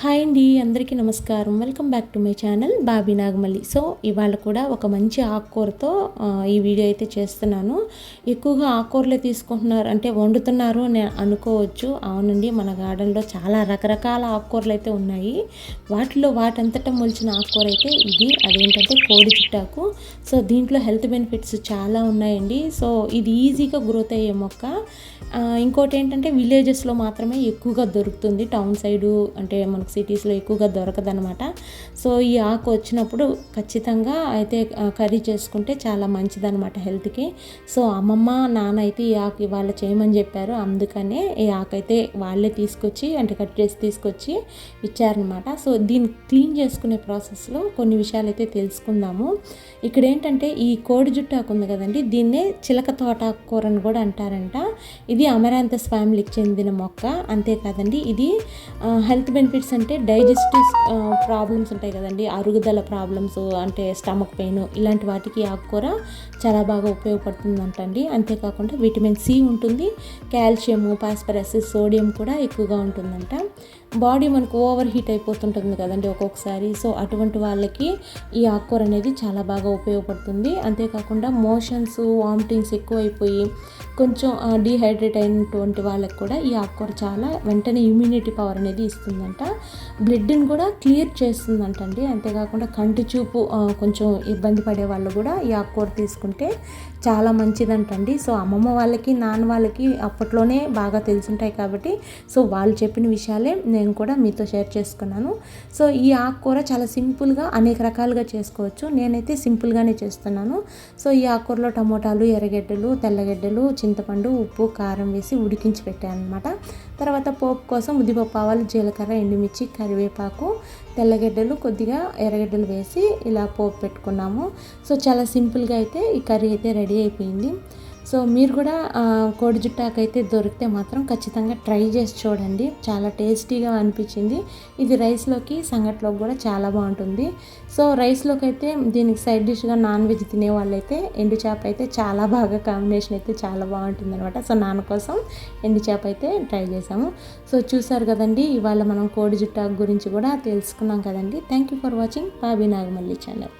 Hi అండి అందరికీ నమస్కారం. Welcome back to my channel Bobby Nagamalli. So ఇవాళ కూడా ఒక మంచి ఆకుకూరతో ఈ వీడియో అయితే చేస్తున్నాను. ఎక్కువగా ఆకుకూరలే తీసుకుంటున్నారు అంటే వండుతున్నారు అని అనుకోవచ్చు. అవునండి మన గార్డెన్లో చాలా రకరకాల ఆకుకూరలు అయితే ఉన్నాయి. వాటిలో వాటంతటా మొలిచిన ఆకుకూర అయితే ఇది. అదేంటంటే కోడి చుట్టాకు. సో దీంట్లో హెల్త్ బెనిఫిట్స్ చాలా ఉన్నాయండి. సో ఇది ఈజీగా గ్రోత్ అయ్యే మొక్క. ఇంకోటి ఏంటంటే విలేజెస్లో మాత్రమే ఎక్కువగా దొరుకుతుంది. టౌన్ సైడు అంటే మనకు సిటీస్లో ఎక్కువగా దొరకదనమాట సో ఈ ఆకు వచ్చినప్పుడు ఖచ్చితంగా అయితే కర్రీ చేసుకుంటే చాలా మంచిదనమాట హెల్త్కి. సో అమ్మమ్మ నాన్న అయితే ఈ ఆకు ఇవాళ చేయమని చెప్పారు. అందుకనే ఈ ఆకు అయితే వాళ్ళే తీసుకొచ్చి అంటే కట్ చేసి తీసుకొచ్చి ఇచ్చారనమాట సో దీన్ని క్లీన్ చేసుకునే ప్రాసెస్లో కొన్ని విషయాలు అయితే తెలుసుకుందాము. ఇక్కడ ఏంటంటే ఈ కోడి జుట్టు ఆకు ఉంది కదండి దీన్నే చిలక తోట కూరని కూడా అంటారంట. ఇది అమరాంతస్ ఫ్యామిలీకి చెందిన మొక్క. అంతేకాదండి ఇది హెల్త్ బెనిఫిట్స్ అంటే డైజెస్టివ్ ప్రాబ్లమ్స్ ఉంటాయి కదండి. అరుగుదల ప్రాబ్లమ్స్ అంటే స్టమక్ పెయిన్ ఇలాంటి వాటికి ఆకుకూర చాలా బాగా ఉపయోగపడుతుందంటండి. అంతేకాకుండా విటమిన్ సి ఉంటుంది. కాల్షియము పాస్పరస్ సోడియం కూడా ఎక్కువగా ఉంటుందంట. బాడీ మనకు ఓవర్ హీట్ అయిపోతుంటుంది కదండి ఒక్కొక్కసారి. సో అటువంటి వాళ్ళకి ఈ ఆకుకూర అనేది చాలా బాగా ఉపయోగపడుతుంది. అంతేకాకుండా మోషన్స్ వామిటింగ్స్ ఎక్కువైపోయి కొంచెం డీహైడ్రేట్ అయినటువంటి వాళ్ళకి కూడా ఈ ఆకుకూర చాలా వెంటనే ఇమ్యూనిటీ పవర్ అనేది ఇస్తుందంట. బ్లడ్ని కూడా క్లియర్ చేస్తుందంట అండి అంతేకాకుండా కంటి చూపు కొంచెం ఇబ్బంది పడే వాళ్ళు కూడా ఈ ఆకుకూర తీసుకుంటే చాలా మంచిదంటండి. సో అమ్మమ్మ వాళ్ళకి నాన్న వాళ్ళకి అప్పట్లోనే బాగా తెలుసుంటాయి కాబట్టి సో వాళ్ళు చెప్పిన విషయాలే నేను కూడా మీతో షేర్ చేసుకున్నాను. సో ఈ ఆకుకూర చాలా సింపుల్గా అనేక రకాలుగా చేసుకోవచ్చు. నేనైతే సింపుల్గానే చేస్తున్నాను. సో ఈ ఆకుకూరలో టమోటాలు ఎర్రగడ్డలు తెల్లగడ్డలు చింతపండు ఉప్పు కారం వేసి ఉడికించి పెట్టాను అనమాట తర్వాత పోపు కోసం ఉద్దిపప్పు ఆవాలు జీలకర్ర ఎండుమిర్చి కరివేపాకు తెల్లగడ్డలు కొద్దిగా ఎర్రగడ్డలు వేసి ఇలా పోపు పెట్టుకున్నాము. సో చాలా సింపుల్గా అయితే ఈ కర్రీ అయితే రెడీ అయిపోయింది. సో మీరు కూడా కోడి జుట్టాకు అయితే దొరికితే మాత్రం ఖచ్చితంగా ట్రై చేసి చూడండి. చాలా టేస్టీగా అనిపించింది. ఇది రైస్లోకి సంగట్లోకి కూడా చాలా బాగుంటుంది. సో రైస్లోకి అయితే దీనికి సైడ్ డిష్గా నాన్ వెజ్ తినే వాళ్ళైతే ఎండు చేప అయితే చాలా బాగా కాంబినేషన్ అయితే చాలా బాగుంటుంది అనమాట సో నాన్న కోసం ఎండు చేప అయితే ట్రై చేసాము సో చూసారు కదండి ఇవాళ మనం కోడి జుట్టాకు గురించి కూడా తెలుసుకున్నాం కదండి. Thank you for watching. Bobby Nagamalli channel.